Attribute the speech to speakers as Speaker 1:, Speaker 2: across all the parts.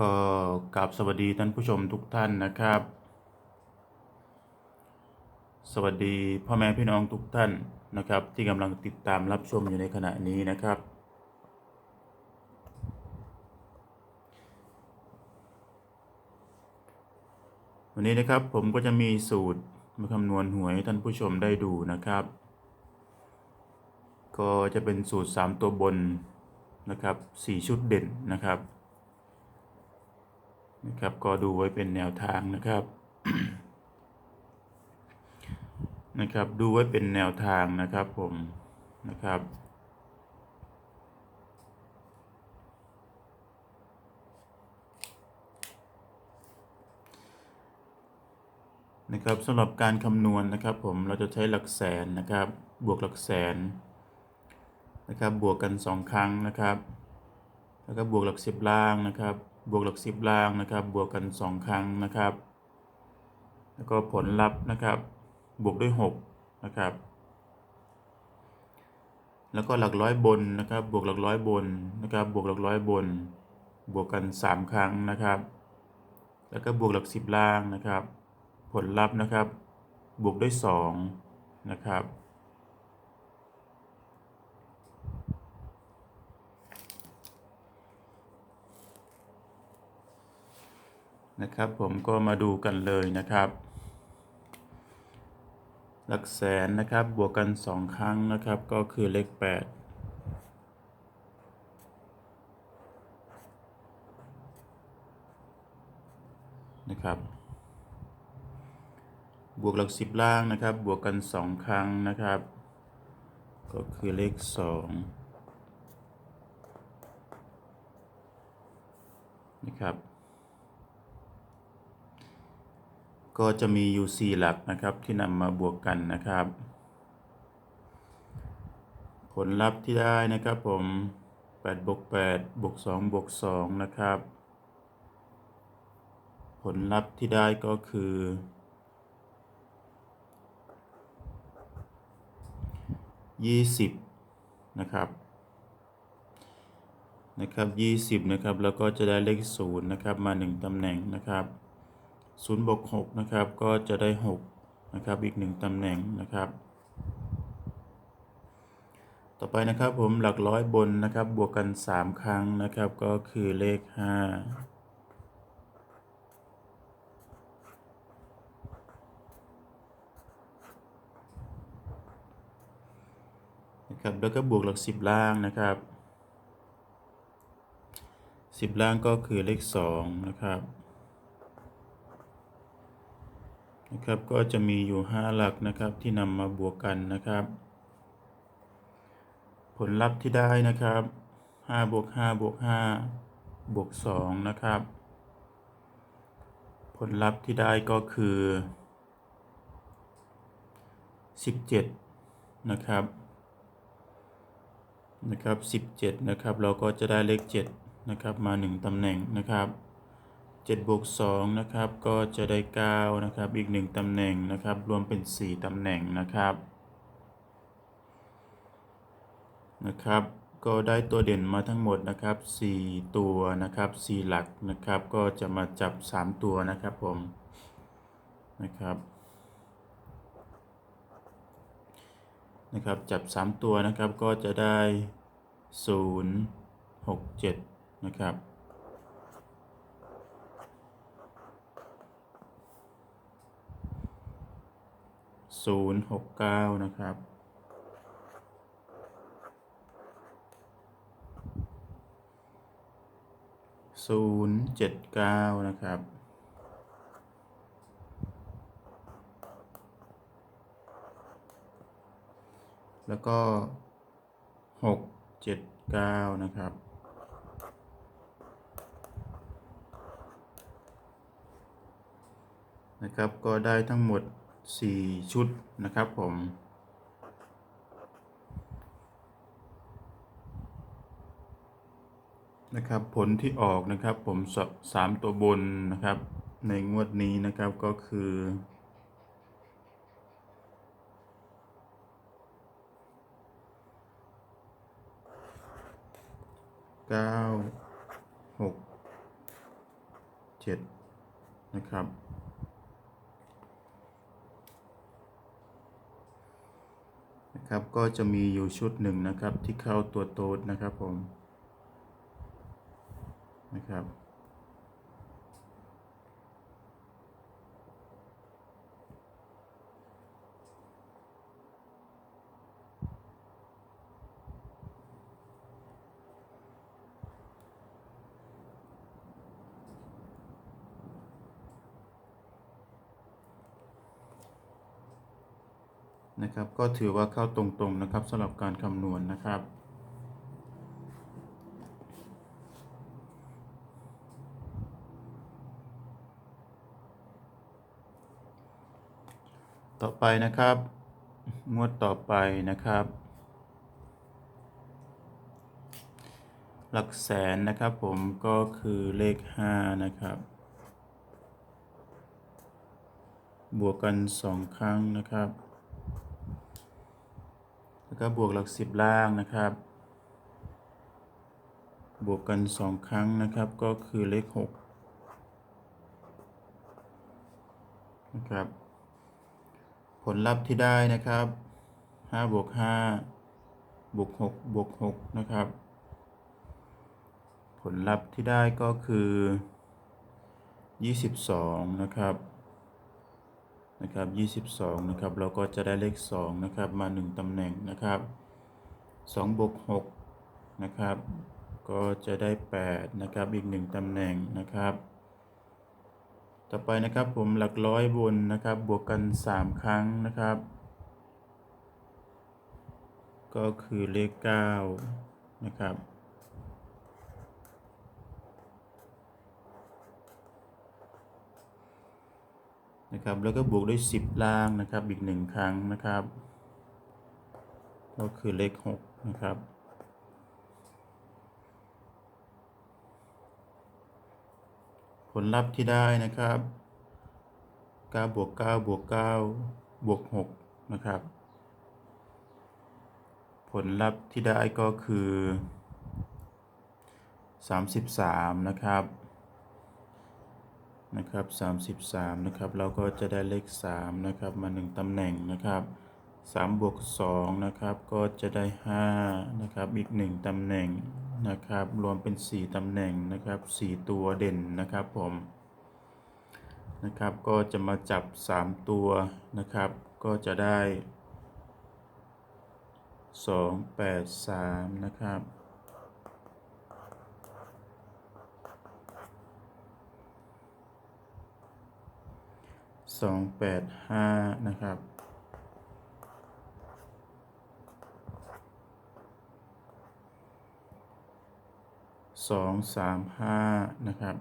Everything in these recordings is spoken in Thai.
Speaker 1: ก็กราบสวัสดีท่านผู้ชมทุกท่านนะครับ สวัสดีพ่อแม่พี่น้องทุกท่านนะครับ ที่กำลังติดตามรับชมอยู่ในขณะนี้นะครับ วันนี้นะครับผมก็จะมีสูตรมาคำนวณหวยให้ท่านผู้ชมได้ดูนะครับ ก็จะเป็นสูตร 3 ตัวบนนะครับ 4 ชุดเด่นนะครับ นะครับ ก็ดูไว้เป็นแนวทางนะครับนะครับ ดูไว้เป็นแนวทางนะครับผมนะครับนะครับสำหรับการคำนวณนะครับ ผมเราจะใช้หลักแสนนะครับ บวกหลักแสนนะครับ บวกกัน 2 ครั้งนะครับ แล้วก็บวกหลักสิบล่างนะครับ บวกหลักสิบล่างนะครับ บวกกัน 2 ครั้งนะครับ แล้วก็ผลลัพธ์นะครับ บวกด้วย6นะครับ แล้วก็หลักร้อยบนนะครับ บวกหลักร้อยบนนะครับ บวกหลักร้อยบน บวกกัน 3 ครั้งนะครับ แล้วก็บวกหลักสิบล่างนะครับ ผลลัพธ์นะครับ บวกด้วย2นะครับ นะครับผมก็มาดูกันเลยนะครับ หลักแสนนะครับบวกกัน 2 ครั้งนะครับ ก็คือเลข 8นะครับบวกหลักสิบล่างนะครับ บวกกัน 2 ครั้งนะครับ ก็คือเลข 2 นะครับ ก็จะมีอยู่ 4 หลักนะครับที่นำมาบวกกันนะครับ ผลลัพธ์ที่ได้นะครับผม8บวก8บวก2บวก2นะครับ ผลลัพธ์ที่ได้ก็คือ20นะครับนะครับ 20 นะครับ แล้วก็จะได้เลข 0 นะครับ มา 1 ตำแหน่งนะครับ 0บวก6นะครับก็จะได้ 6 นะครับอีก 1ตำแหน่งนะครับ ต่อไปนะครับผมหลักร้อยบนนะครับบวกกัน 3 ครั้งนะครับก็คือเลข 5นะครับแล้วก็บวกหลัก 10 ล่างนะครับ 10 ล่างก็คือเลข 2 นะครับ นะครับก็จะมีอยู่ 5 หลักนะครับที่นำมาบวกกันนะครับ ผลลัพธ์ที่ได้นะครับ5บวก5บวก5บวก2นะครับ ผลลัพธ์ที่ได้ก็คือ 17 นะครับนะครับ 17 นะครับ เราก็จะได้เลข 7 นะครับ มา 1ตำแหน่งนะครับ 7บวก2นะครับก็จะได้ 9 นะครับอีก 1ตำแหน่งนะครับ รวมเป็น 4ตำแหน่งนะครับนะครับ ก็ได้ตัวเด่นมาทั้งหมดนะครับ 4 ตัวนะครับ 4 หลักนะครับ ก็จะมาจับ 3 ตัวนะครับผมนะครับนะครับ จับ 3 ตัวนะครับก็จะได้ 0 6 7 นะครับ 0 6 9นะครับ ศูนย์เจ็ดเก้านะครับแล้วก็หกเจ็ดเก้านะครับ นะครับ ก็ได้ทั้งหมด 4 ชุดนะครับผม นะครับผลที่ออกนะครับผมสสามตัวบนนะครับ ในงวดนี้นะครับก็คือเก้าหกจ็ดนะครับ นะ ครับก็จะมีอยู่ชุดหนึ่งนะครับที่เข้าตัวโต๊ดนะครับผมนะครับ นะครับ ก็ถือว่าเข้าตรงๆนะครับสำหรับการคำนวณนะครับต่อไปนะครับ งวดต่อไปนะครับ หลักแสนนะครับผมก็คือเลข 5 นะครับ บวกกัน 2 ครั้งนะครับ แล้วก็บวกหลัก10ล่างนะครับ บวกกัน2ครั้งนะครับก็คือเลข6นะครับ ผลลัพธ์ที่ได้นะครับ5บวก5บวก6บวก6นะครับ ผลลัพธ์ที่ได้ก็คือ22นะครับ นะครับ22นะครับเราก็จะได้เลข2นะครับมา 1 ตำแหน่งนะครับ2บวก6นะครับก็จะได้8นะครับอีก 1 ตำแหน่งนะครับ ต่อไปนะครับผมหลักร้อยบนนะครับบวกกัน 3 ครั้งนะครับ ก็คือเลข9นะครับ นะครับ แล้วก็บวกด้วย 10 ล่างนะครับ อีก 1 ครั้งนะครับ ก็คือเลข 6 นะครับ ผลลัพธ์ที่ได้นะครับ9บวก9บวก9บวก6นะครับ ผลลัพธ์ที่ได้ก็คือ 33 นะครับ นะครับ33นะครับเราก็จะได้เลข3นะครับมา 1 ตำแหน่งนะครับ3บวก2นะครับก็จะได้5นะครับอีก 1 ตำแหน่งนะครับรวมเป็น 4 ตำแหน่งนะครับ 4 ตัวเด่นนะครับผมนะครับก็จะมาจับ 3 ตัวนะครับก็จะได้ 2 8 3นะครับ สองแปดห้านะครับ สองสามห้านะครับ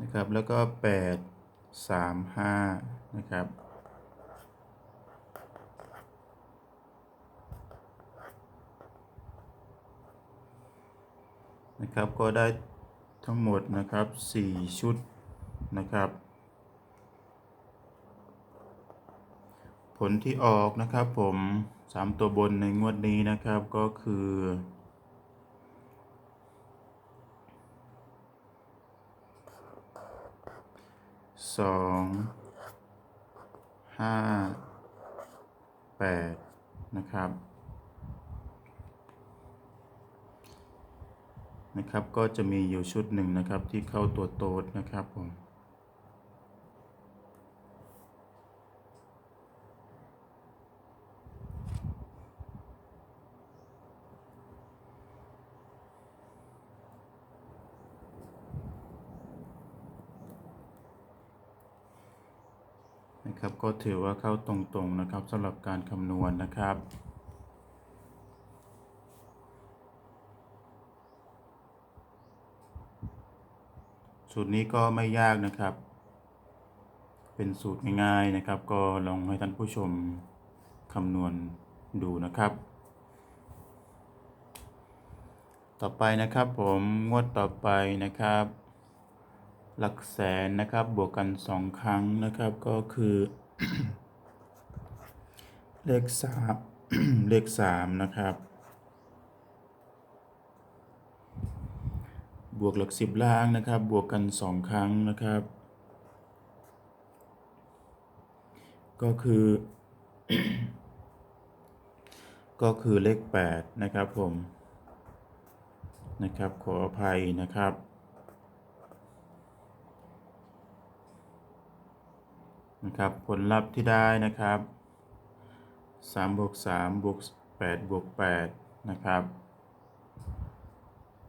Speaker 1: นะครับ แล้วก็แปดสามห้านะครับ นะครับ ก็ได้ทั้งหมดนะครับ 4 ชุดนะครับ ผลที่ออกนะครับผม 3 ตัวบนในงวดนี้นะครับก็คือสองห้าแปดนะครับ นะครับก็จะมีอยู่ชุดหนึ่งนะครับที่เข้าตัวโต๊ดนะครับผมนะครับก็ถือว่าเข้าตรงๆนะครับสำหรับการคำนวณนะครับ สูตรนี้ก็ไม่ยากนะครับ เป็นสูตรง่ายๆนะครับ ก็ลองให้ท่านผู้ชมคำนวณดูนะครับ ต่อไปนะครับผมงวดต่อไปนะครับ หลักแสนนะครับบวกกันสองครั้งนะครับก็คือ เลขสามเลขสามนะครับ บวกหลักสิบล่างนะครับ บวกกันสองครั้งนะครับ ก็คือ ก็คือเลขแปดนะครับผมนะครับ ขออภัยนะครับนะครับผลลัพธ์ที่ได้นะครับ3บวก3บวก8บวก8นะครับ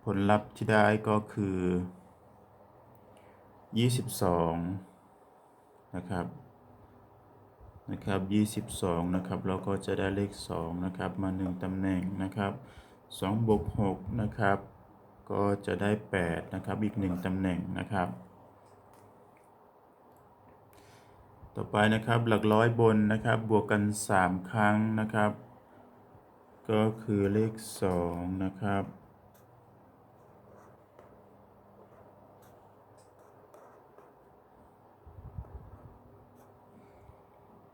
Speaker 1: ผลลัพธ์ที่ได้ก็คือ 22 นะครับ นะครับ 22 นะครับ เราก็จะได้เลข 2 นะครับ มา 1 ตำแหน่งนะครับ2บวก6นะครับ ก็จะได้ 8 นะครับ อีก 1 ตำแหน่งนะครับ ต่อไปนะครับ หลักร้อยบนนะครับ บวกกัน 3 ครั้งนะครับ ก็คือเลข 2 นะครับ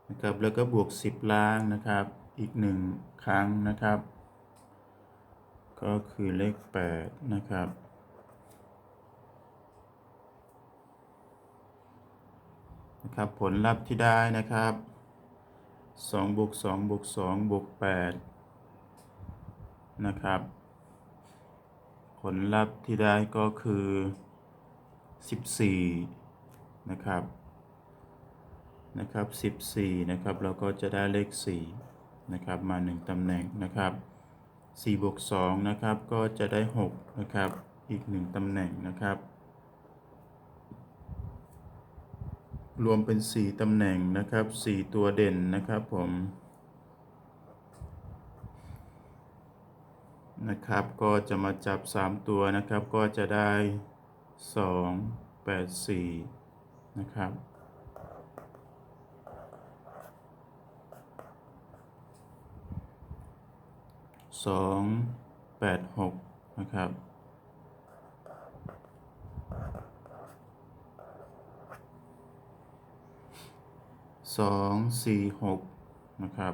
Speaker 1: นะครับแล้วก็บวก 10ล่างนะครับอีก 1 ครั้งนะครับ ก็คือเลข 8 นะครับนะครับผลลัพธ์ที่ได้นะครับ2บวก2บวก2บวก8นะครับ ผลลัพธ์ที่ได้ก็คือ 14 นะครับ นะครับ 14 นะครับ เราก็จะได้เลข 4 นะครับ มา 1 ตำแหน่งนะครับ 4 บวก 2 นะครับ ก็จะได้ 6 นะครับ อีก 1 ตำแหน่งนะครับ รวมเป็น 4 ตำแหน่งนะครับ 4 ตัวเด่นนะครับผมนะครับ ก็จะมาจับ 3 ตัวนะครับ ก็จะได้ 2 8 4 นะครับ 2 8 6นะครับ สองสี่หกนะครับ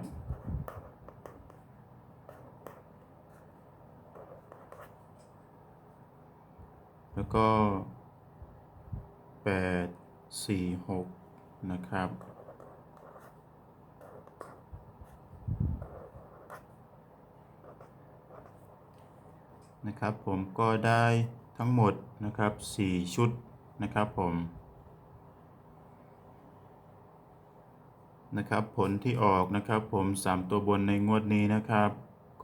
Speaker 1: แล้วก็แปดสี่หกนะครับ นะครับผมก็ได้ทั้งหมดนะครับสี่ชุดนะครับผมนะครับผลที่ออกนะครับผม 3 ตัวบนในงวดนี้นะครับ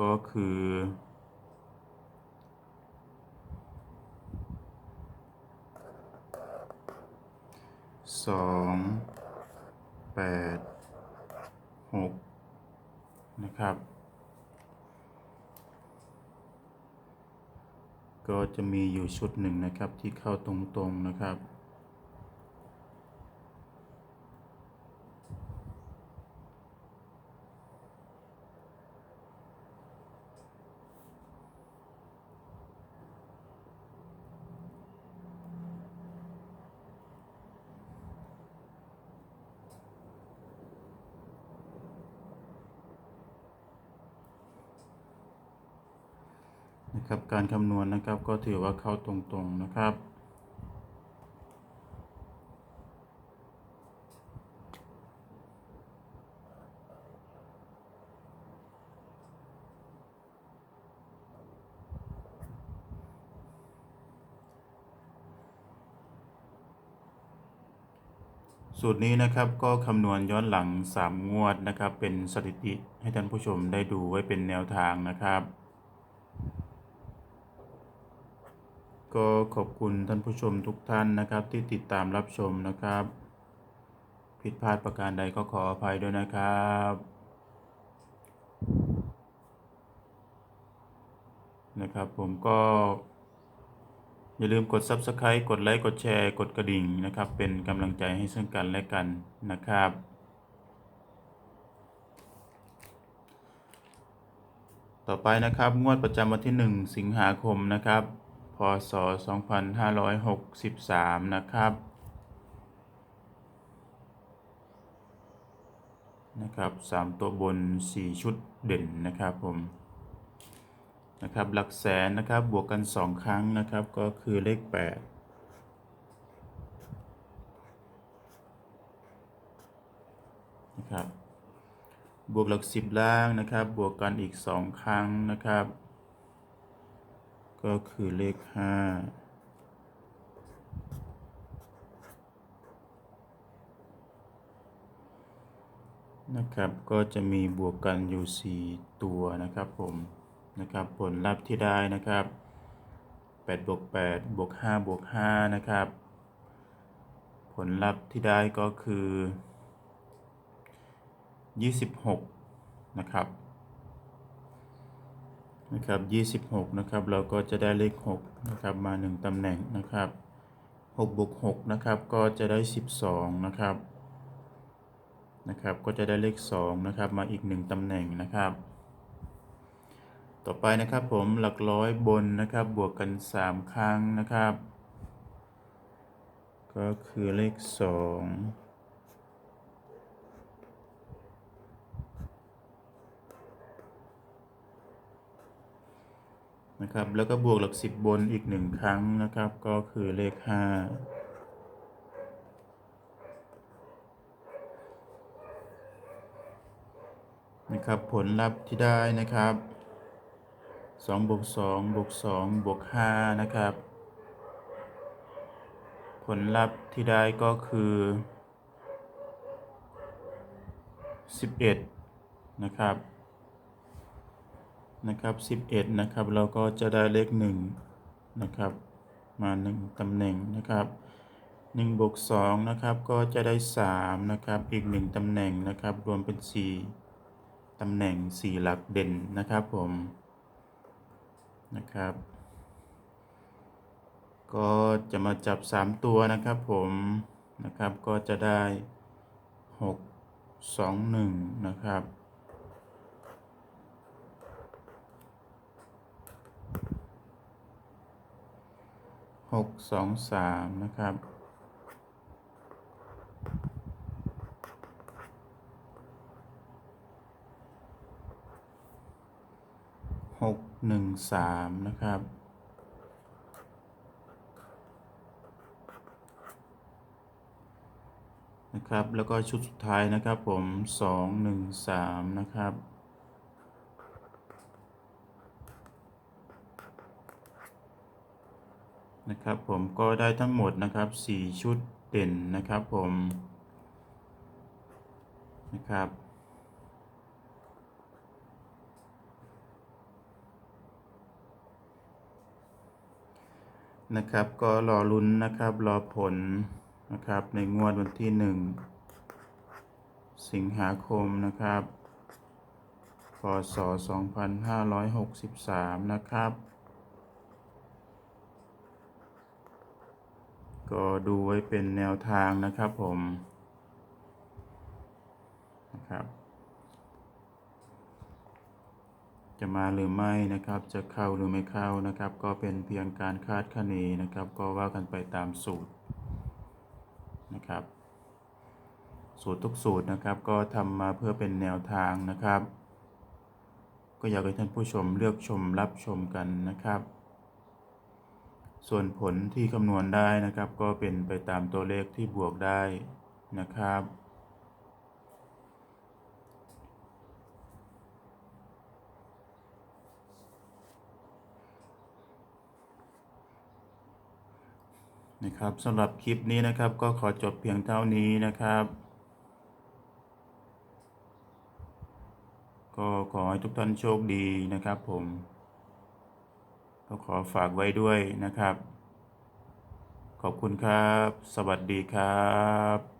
Speaker 1: ก็คือสองแปดหกนะครับ ก็จะมีอยู่ชุดหนึ่งนะครับที่เข้าตรงๆนะครับ นะครับการคำนวณนะครับก็ถือว่าเข้าตรงๆนะครับ สูตรนี้นะครับก็คำนวณย้อนหลัง 3 งวดนะครับ เป็นสถิติให้ท่านผู้ชมได้ดูไว้เป็นแนวทางนะครับ ก็ขอบคุณท่านผู้ชมทุกท่านนะครับ ที่ติดตามรับชมนะครับ ผิดพลาดประการใดก็ขออภัยด้วยนะครับ นะครับ ผมก็อย่าลืมกด Subscribe กดไลค์ กดแชร์ กดกระดิ่งนะครับ เป็นกำลังใจให้ซึ่งกันและกันนะครับ ต่อไปนะครับ งวดประจำวันที่ 1 สิงหาคมนะครับ พศ 2563 นะครับ นะครับสามตัวบนสี่ชุดเด่นนะครับผม นะครับ หลักแสนนะครับ บวกกันสองครั้งนะครับ ก็คือเลขแปดนะครับบวกหลักสิบล่างนะครับ บวกกันอีกสองครั้งนะครับ ก็คือเลขห้านะครับ ก็จะมีบวกกันอยู่ 4 ตัวนะครับผมนะครับผลลัพธ์ที่ได้นะครับ8บวก8บวก5บวก5นะครับ ผลลัพธ์ที่ได้ก็คือ 26 นะครับ นะครับ26นะครับเราก็จะได้เลข6นะครับมา 1 ตำแหน่งนะครับ6บวก6นะครับก็จะได้ 12นะครับนะครับก็จะได้เลข2นะครับมาอีก 1 ตำแหน่งนะครับ ต่อไปนะครับผมหลักร้อยบนนะครับบวกกัน 3 ครั้งนะครับ ก็คือเลข 2 นะครับ แล้วก็บวกหลัก10บนอีก1ครั้งนะครับ ก็คือเลข5นะครับผลลัพธ์ที่ได้นะครับ2บวก2บวก2บวก5นะครับ ผลลัพธ์ที่ได้ก็คือ 11 นะครับ นะครับ11นะครับเราก็จะได้เลข1นะครับมา 1ตำแหน่งนะครับ1บวก2นะครับก็จะได้3นะครับอีก 1ตำแหน่งนะครับรวมเป็น 4ตำแหน่ง 4 หลักเด่นนะครับผมนะครับ ก็จะมาจับ 3 ตัวนะครับผมนะครับก็จะได้ 6 2 1นะครับ หกสองสามนะครับ หกหนึ่งสามนะครับ นะครับ แล้วก็ชุดสุดท้ายนะครับผมสองหนึ่งสามนะครับ นะครับผมก็ได้ทั้งหมดนะครับ 4 ชุดเด่นนะครับผมนะครับ นะครับก็รอลุ้นนะครับรอผลนะครับในงวดวันที่ 1 สิงหาคมนะครับพศ2563 นะครับ ก็ดูไว้เป็นแนวทางนะครับผมนะครับจะมาหรือไม่นะครับจะเข้าหรือไม่เข้านะครับ ก็เป็นเพียงการคาดคะเนนะครับ ก็ว่ากันไปตามสูตรนะครับ สูตรทุกสูตรนะครับ ก็ทำมาเพื่อเป็นแนวทางนะครับ ก็อยากให้ท่านผู้ชมเลือกชมรับชมกันนะครับ ส่วนผลที่คำนวณได้นะครับ ก็เป็นไปตามตัวเลขที่บวกได้นะครับ นะครับสำหรับคลิปนี้นะครับก็ขอจบเพียงเท่านี้นะครับ ก็ขอให้ทุกท่านโชคดีนะครับผม ก็ขอฝากไว้ด้วยนะครับ ขอบคุณครับ สวัสดีครับ